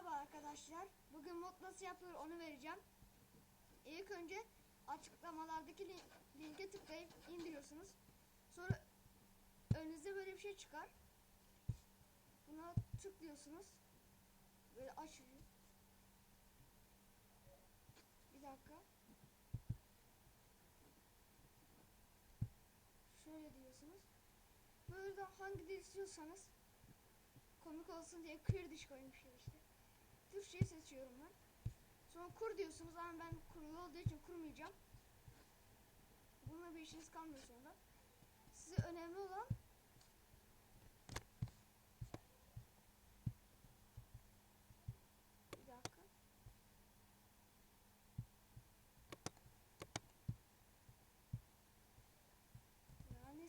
Merhaba arkadaşlar. Bugün mod nasıl yapılır onu vereceğim. İlk önce açıklamalardaki lin- linke tıklayıp indiriyorsunuz. Sonra önünüze böyle bir şey çıkar. Buna tıklıyorsunuz. Böyle açılıyor. Bir dakika. Şöyle diyorsunuz. Böyle hangi dil istiyorsanız komik olsun diye Kurdiş koymuşlar işte. Türkçeyi seçiyorum ben. Sonra kur diyorsunuz ama ben kurulu olduğu için kurmayacağım. Bununla bir işiniz kalmıyor sonra. Size önemli olan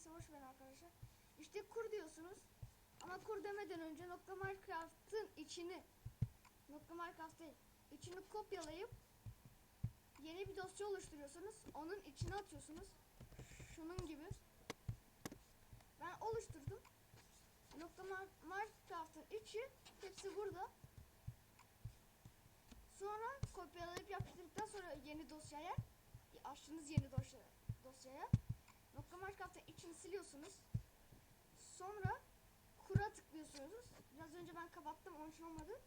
neyse hoş ver arkadaşlar. İşte kur diyorsunuz. Ama kur demeden önce nokta Minecraft'ın içini nokta Minecraft değil, içini kopyalayıp yeni bir dosya oluşturuyorsunuz. Onun içine atıyorsunuz. Şunun gibi. Ben oluşturdum. Nokta Mar- Minecraft'ın içi hepsi burada. Sonra kopyalayıp yapıştırdıktan sonra yeni dosyaya açtığınız yeni dosya, dosyaya nokta Minecraft'ın içini siliyorsunuz. Sonra kura tıklıyorsunuz. Biraz önce ben kapattım onun için olmadı.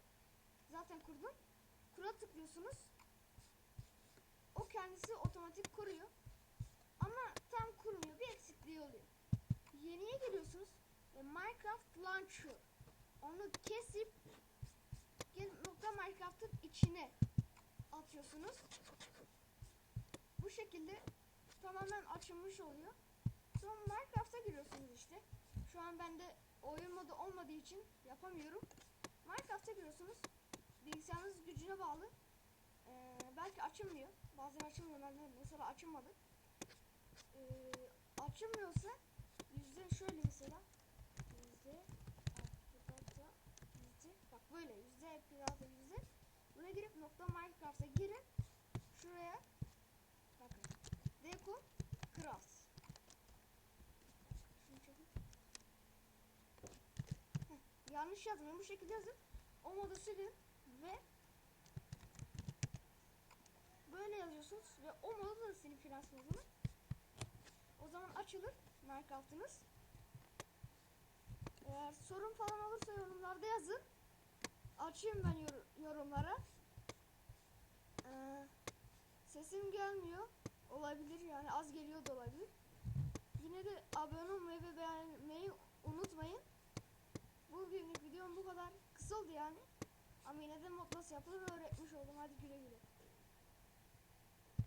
Zaten kurdum. Kura tıklıyorsunuz. O kendisi otomatik kuruyor. Ama tam kurmuyor. Bir eksikliği oluyor. Yeniye geliyorsunuz. Ve Minecraft Launcher. Onu kesip nokta Minecraft'ın içine atıyorsunuz. Bu şekilde tamamen açılmış oluyor. Sonra Minecraft'a giriyorsunuz işte. Şu an bende oyun modu olmadığı için yapamıyorum. Minecraft'a giriyorsunuz. Bilgisayarınız gücüne bağlı. Ee, belki açılmıyor. Bazen açılmıyor. Ben mesela açılmadı. Ee, açılmıyorsa yüzde şöyle mesela yüzde artı yüzde bak böyle yüzde biraz da yüzde buna girip nokta Minecraft'a girin şuraya bakın Deco. Heh, yanlış yazmayın bu şekilde yazın o modu silin ve böyle yazıyorsunuz ve o modu da silin finans modunu o zaman açılır Minecraft'ınız. Eğer sorun falan olursa yorumlarda yazın. Açayım ben yor- yorumlara. Ee, sesim gelmiyor. Olabilir yani az geliyor da olabilir. Yine de abone olmayı ve beğenmeyi unutmayın. Bugünlük videom bu kadar. Kısa oldu yani ama yine de nasıl yapılır öğretmiş oldum. Hadi güle güle